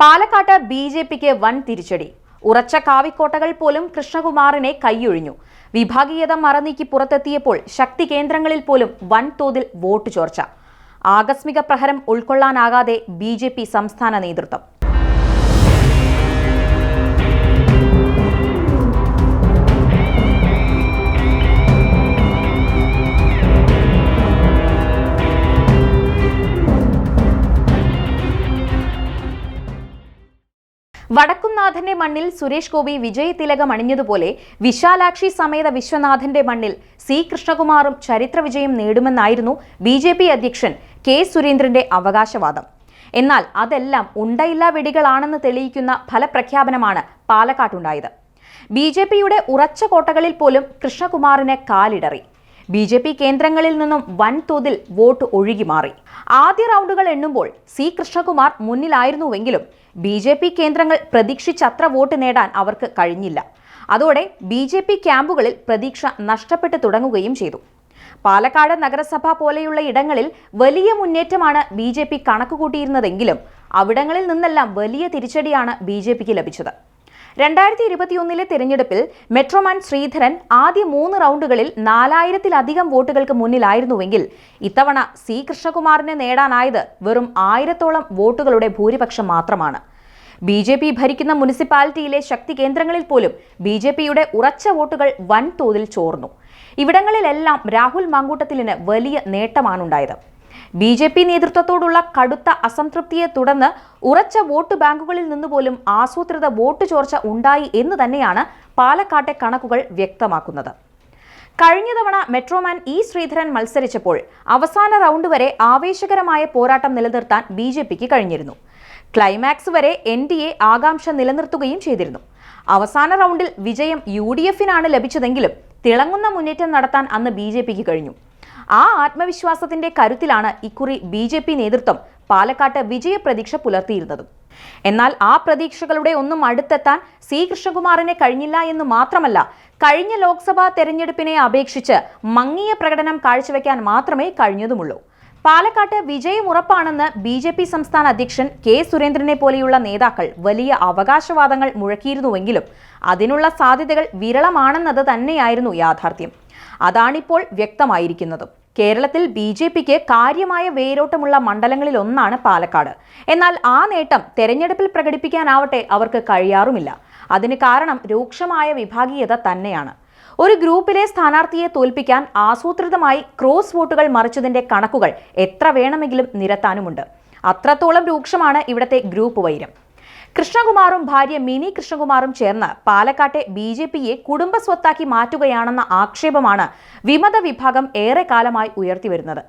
പാലക്കാട്ട് B J പിക്ക് വൻ തിരിച്ചടി. ഉറച്ച കാവിക്കോട്ടകൾ പോലും കൃഷ്ണകുമാറിനെ കൈയൊഴിഞ്ഞു. വിഭാഗീയത മറനീക്കി പുറത്തെത്തിയപ്പോൾ ശക്തി കേന്ദ്രങ്ങളിൽ പോലും വൻതോതിൽ വോട്ട് ചോർച്ച. ആകസ്മിക പ്രഹരം ഉൾക്കൊള്ളാനാകാതെ ബി സംസ്ഥാന നേതൃത്വം. വടക്കുംനാഥന്റെ മണ്ണിൽ സുരേഷ് ഗോപി വിജയ് തിലകം അണിഞ്ഞതുപോലെ വിശാലാക്ഷി സമേത വിശ്വനാഥന്റെ മണ്ണിൽ സി കൃഷ്ണകുമാറും ചരിത്ര വിജയം നേടുമെന്നായിരുന്നു ബി അധ്യക്ഷൻ കെ സുരേന്ദ്രന്റെ അവകാശവാദം. എന്നാൽ അതെല്ലാം ഉണ്ടയില്ല വെടികളാണെന്ന് തെളിയിക്കുന്ന ഫലപ്രഖ്യാപനമാണ് പാലക്കാട്ടുണ്ടായത്. ബി ജെ പിയുടെ ഉറച്ച കോട്ടകളിൽ പോലും കൃഷ്ണകുമാറിന് കാലിടറി. ബി ജെ പി കേന്ദ്രങ്ങളിൽ നിന്നും വൻതോതിൽ വോട്ട് ഒഴുകി മാറി. ആദ്യ റൗണ്ടുകൾ എണ്ണുമ്പോൾ സി കൃഷ്ണകുമാർ മുന്നിലായിരുന്നുവെങ്കിലും ബി ജെ പി കേന്ദ്രങ്ങൾ പ്രതീക്ഷിച്ചത്ര വോട്ട് നേടാൻ അവർക്ക് കഴിഞ്ഞില്ല. അതോടെ ബി ജെ പി ക്യാമ്പുകളിൽ പ്രതീക്ഷ നഷ്ടപ്പെട്ടു തുടങ്ങുകയും ചെയ്തു. പാലക്കാട് നഗരസഭ പോലെയുള്ള ഇടങ്ങളിൽ വലിയ മുന്നേറ്റമാണ് ബി ജെ പി കണക്കുകൂട്ടിയിരുന്നതെങ്കിലും അവിടങ്ങളിൽ നിന്നെല്ലാം വലിയ തിരിച്ചടിയാണ് ബി ജെ പിക്ക് ലഭിച്ചത്. രണ്ടായിരത്തി ഇരുപത്തിയൊന്നിലെ തിരഞ്ഞെടുപ്പിൽ മെട്രോമാൻ ശ്രീധരൻ ആദ്യ മൂന്ന് റൗണ്ടുകളിൽ നാലായിരത്തിലധികം വോട്ടുകൾക്ക് മുന്നിലായിരുന്നുവെങ്കിൽ ഇത്തവണ സി കൃഷ്ണകുമാറിനെ നേടാനായത് വെറും ആയിരത്തോളം വോട്ടുകളുടെ ഭൂരിപക്ഷം മാത്രമാണ്. ബി ജെ പി ഭരിക്കുന്ന മുനിസിപ്പാലിറ്റിയിലെ ശക്തി കേന്ദ്രങ്ങളിൽ പോലും ബി ജെ പിയുടെ ഉറച്ച വോട്ടുകൾ വൻതോതിൽ ചോർന്നു. ഇവിടങ്ങളിലെല്ലാം രാഹുൽ മാങ്കൂട്ടത്തിലിന് വലിയ നേട്ടമാണുണ്ടായത്. ബി ജെ പി നേതൃത്വത്തോടുള്ള കടുത്ത അസംതൃപ്തിയെ തുടർന്ന് ഉറച്ച വോട്ട് ബാങ്കുകളിൽ നിന്ന് പോലും ആസൂത്രിത വോട്ട് ചോർച്ച ഉണ്ടായി എന്ന് തന്നെയാണ് പാലക്കാട്ടെ കണക്കുകൾ വ്യക്തമാക്കുന്നത്. കഴിഞ്ഞ തവണ മെട്രോമാൻ ഇ ശ്രീധരൻ മത്സരിച്ചപ്പോൾ അവസാന റൗണ്ട് വരെ ആവേശകരമായ പോരാട്ടം നിലനിർത്താൻ ബി ജെ പിക്ക് കഴിഞ്ഞിരുന്നു. ക്ലൈമാക്സ് വരെ എൻ ഡി എ ആകാംക്ഷ നിലനിർത്തുകയും ചെയ്തിരുന്നു. അവസാന റൗണ്ടിൽ വിജയം യു ഡി എഫിനാണ് ലഭിച്ചതെങ്കിലും തിളങ്ങുന്ന മുന്നേറ്റം നടത്താൻ അന്ന് ബി ജെ പിക്ക് കഴിഞ്ഞു. ആ ആത്മവിശ്വാസത്തിന്റെ കരുത്തിലാണ് ഇക്കുറി ബി ജെ പി നേതൃത്വം പാലക്കാട്ട് വിജയപ്രതീക്ഷ പുലർത്തിയിരുന്നത്. എന്നാൽ ആ പ്രതീക്ഷകളുടെ ഒന്നും അടുത്തെത്താൻ സി കൃഷ്ണകുമാറിനെ കഴിഞ്ഞില്ല എന്ന് മാത്രമല്ല കഴിഞ്ഞ ലോക്സഭാ തെരഞ്ഞെടുപ്പിനെ അപേക്ഷിച്ച് മങ്ങിയ പ്രകടനം കാഴ്ചവെക്കാൻ മാത്രമേ കഴിഞ്ഞതുമുള്ളൂ. പാലക്കാട്ട് വിജയം ഉറപ്പാണെന്ന് ബി ജെ പി സംസ്ഥാന അധ്യക്ഷൻ കെ സുരേന്ദ്രനെ പോലെയുള്ള നേതാക്കൾ വലിയ അവകാശവാദങ്ങൾ മുഴക്കിയിരുന്നുവെങ്കിലും അതിനുള്ള സാധ്യതകൾ വിരളമാണെന്നത് തന്നെയായിരുന്നു യാഥാർത്ഥ്യം. അതാണിപ്പോൾ വ്യക്തമായിരിക്കുന്നതും. കേരളത്തിൽ ബി ജെ പിക്ക് കാര്യമായ വേരോട്ടമുള്ള മണ്ഡലങ്ങളിൽ ഒന്നാണ് പാലക്കാട്. എന്നാൽ ആ നേട്ടം തെരഞ്ഞെടുപ്പിൽ പ്രകടിപ്പിക്കാനാവട്ടെ അവർക്ക് കഴിയാറുമില്ല. അതിന് കാരണം രൂക്ഷമായ വിഭാഗീയത തന്നെയാണ്. ഒരു ഗ്രൂപ്പിലെ സ്ഥാനാർത്ഥിയെ തോൽപ്പിക്കാൻ ആസൂത്രിതമായി ക്രോസ് വോട്ടുകൾ മറിച്ചതിന്റെ കണക്കുകൾ എത്ര വേണമെങ്കിലും നിരത്താനുമുണ്ട്. അത്രത്തോളം രൂക്ഷമാണ് ഇവിടത്തെ ഗ്രൂപ്പ് വൈരം. കൃഷ്ണകുമാറും ഭാര്യ മിനി കൃഷ്ണകുമാറും ചേർന്ന് പാലക്കാട്ടെ ബി ജെ പിയെ കുടുംബ സ്വത്താക്കി മാറ്റുകയാണെന്ന ആക്ഷേപമാണ് വിമത വിഭാഗം ഏറെക്കാലമായി ഉയർത്തിവരുന്നത്.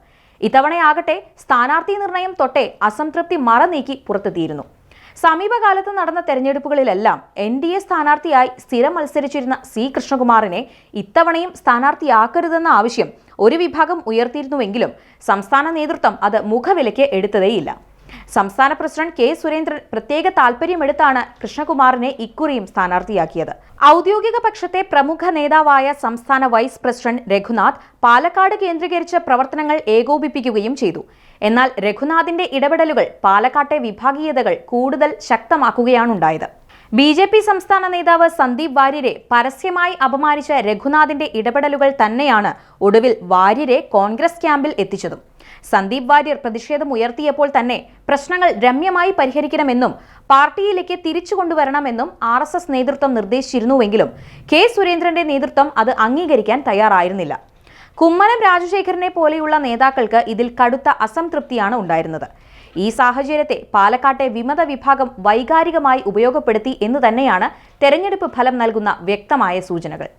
ഇത്തവണയാകട്ടെ സ്ഥാനാർത്ഥി നിർണയം തൊട്ടേ അസംതൃപ്തി മറനീക്കി പുറത്തെത്തിയിരുന്നു. സമീപകാലത്ത് നടന്ന തെരഞ്ഞെടുപ്പുകളിലെല്ലാം എൻ ഡി എ സ്ഥാനാർത്ഥിയായി സ്ഥിരം മത്സരിച്ചിരുന്ന സി കൃഷ്ണകുമാറിനെ ഇത്തവണയും സ്ഥാനാർത്ഥിയാക്കരുതെന്ന ആവശ്യം ഒരു വിഭാഗം ഉയർത്തിയിരുന്നുവെങ്കിലും സംസ്ഥാന നേതൃത്വം അത് മുഖവിലയ്ക്ക് എടുത്തതേയില്ല. സംസ്ഥാന പ്രസിഡന്റ് കെ സുരേന്ദ്രൻ പ്രത്യേക താൽപര്യമെടുത്താണ് കൃഷ്ണകുമാറിനെ ഇക്കുറിയും സ്ഥാനാർത്ഥിയാക്കിയത്. ഔദ്യോഗിക പക്ഷത്തെ പ്രമുഖ നേതാവായ സംസ്ഥാന വൈസ് പ്രസിഡന്റ് രഘുനാഥ് പാലക്കാട് കേന്ദ്രീകരിച്ച പ്രവർത്തനങ്ങൾ ഏകോപിപ്പിക്കുകയും ചെയ്തു. എന്നാൽ രഘുനാഥിന്റെ ഇടപെടലുകൾ പാലക്കാട്ടെ വിഭാഗീയതകൾ കൂടുതൽ ശക്തമാക്കുകയാണുണ്ടായത്. ബി ജെ പി സംസ്ഥാന നേതാവ് സന്ദീപ് വാര്യരെ പരസ്യമായി അപമാനിച്ച രഘുനാഥിന്റെ ഇടപെടലുകൾ തന്നെയാണ് ഒടുവിൽ വാര്യരെ കോൺഗ്രസ് ക്യാമ്പിൽ എത്തിച്ചതും. സന്ദീപ് വാര്യർ പ്രതിഷേധം ഉയർത്തിയപ്പോൾ തന്നെ പ്രശ്നങ്ങൾ രമ്യമായി പരിഹരിക്കണമെന്നും പാർട്ടിയിലേക്ക് തിരിച്ചു കൊണ്ടുവരണമെന്നും ആർ നേതൃത്വം നിർദ്ദേശിച്ചിരുന്നുവെങ്കിലും കെ സുരേന്ദ്രന്റെ നേതൃത്വം അത് അംഗീകരിക്കാൻ തയ്യാറായിരുന്നില്ല. കുമ്മനം രാജശേഖരനെ പോലെയുള്ള നേതാക്കൾക്ക് ഇതിൽ കടുത്ത അസംതൃപ്തിയാണ് ഉണ്ടായിരുന്നത്. ഈ സാഹചര്യത്തെ പാലക്കാട്ടെ വിമത വിഭാഗം വൈകാരികമായി ഉപയോഗപ്പെടുത്തി എന്ന് തന്നെയാണ് തെരഞ്ഞെടുപ്പ് ഫലം നൽകുന്ന വ്യക്തമായ സൂചനകൾ.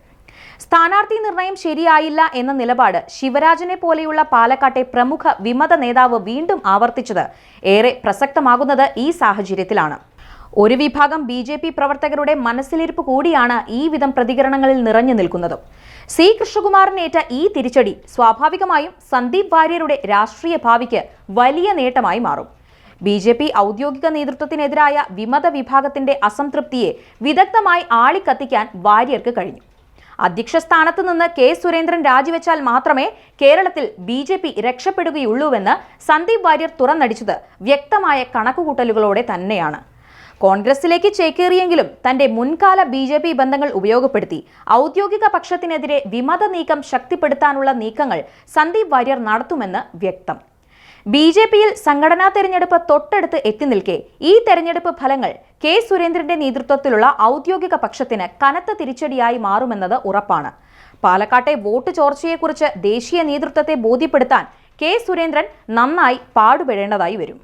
സ്ഥാനാർത്ഥി നിർണയം ശരിയായില്ല എന്ന നിലപാട് ശിവരാജനെ പോലെയുള്ള പാലക്കാട്ടെ പ്രമുഖ വിമത നേതാവ് വീണ്ടും ആവർത്തിച്ചത് ഏറെ പ്രസക്തമാകുന്നത് ഈ സാഹചര്യത്തിലാണ്. ഒരു വിഭാഗം ബി ജെ പി പ്രവർത്തകരുടെ മനസ്സിലിരിപ്പ് കൂടിയാണ് ഈ വിധം പ്രതികരണങ്ങളിൽ നിറഞ്ഞു നിൽക്കുന്നത്. സി കൃഷ്ണകുമാറിനേറ്റ ഈ തിരിച്ചടി സ്വാഭാവികമായും സന്ദീപ് വാര്യരുടെ രാഷ്ട്രീയ ഭാവിക്ക് വലിയ നേട്ടമായി മാറും. ബി ജെ പി ഔദ്യോഗിക നേതൃത്വത്തിനെതിരായ വിമത വിഭാഗത്തിന്റെ അസംതൃപ്തിയെ വിദഗ്ധമായി ആളിക്കത്തിക്കാൻ വാര്യർക്ക് കഴിഞ്ഞു. അധ്യക്ഷ സ്ഥാനത്ത് നിന്ന് കെ സുരേന്ദ്രൻ രാജിവെച്ചാൽ മാത്രമേ കേരളത്തിൽ ബി ജെ പി രക്ഷപ്പെടുകയുള്ളൂവെന്ന് സന്ദീപ് വാര്യർ തുറന്നടിച്ചത് വ്യക്തമായ കണക്കുകൂട്ടലുകളോടെ തന്നെയാണ്. കോൺഗ്രസിലേക്ക് ചേക്കേറിയെങ്കിലും തന്റെ മുൻകാല ബി ജെ പി ബന്ധങ്ങൾ ഉപയോഗപ്പെടുത്തി ഔദ്യോഗിക പക്ഷത്തിനെതിരെ വിമത നീക്കം ശക്തിപ്പെടുത്താനുള്ള നീക്കങ്ങൾ സന്ദീപ് വാര്യർ നടത്തുമെന്ന് വ്യക്തം. ബി ജെ പിയിൽ സംഘടനാ തെരഞ്ഞെടുപ്പ് തൊട്ടടുത്ത് എത്തി നിൽക്കെ ഈ തെരഞ്ഞെടുപ്പ് ഫലങ്ങൾ കെ സുരേന്ദ്രന്റെ നേതൃത്വത്തിലുള്ള ഔദ്യോഗിക പക്ഷത്തിന് കനത്ത തിരിച്ചടിയായി മാറുമെന്നത് ഉറപ്പാണ്. പാലക്കാട്ടെ വോട്ട് ചോർച്ചയെക്കുറിച്ച് ദേശീയ നേതൃത്വത്തെ ബോധ്യപ്പെടുത്താൻ കെ സുരേന്ദ്രൻ നന്നായി പാടുപെടേണ്ടതായി വരും.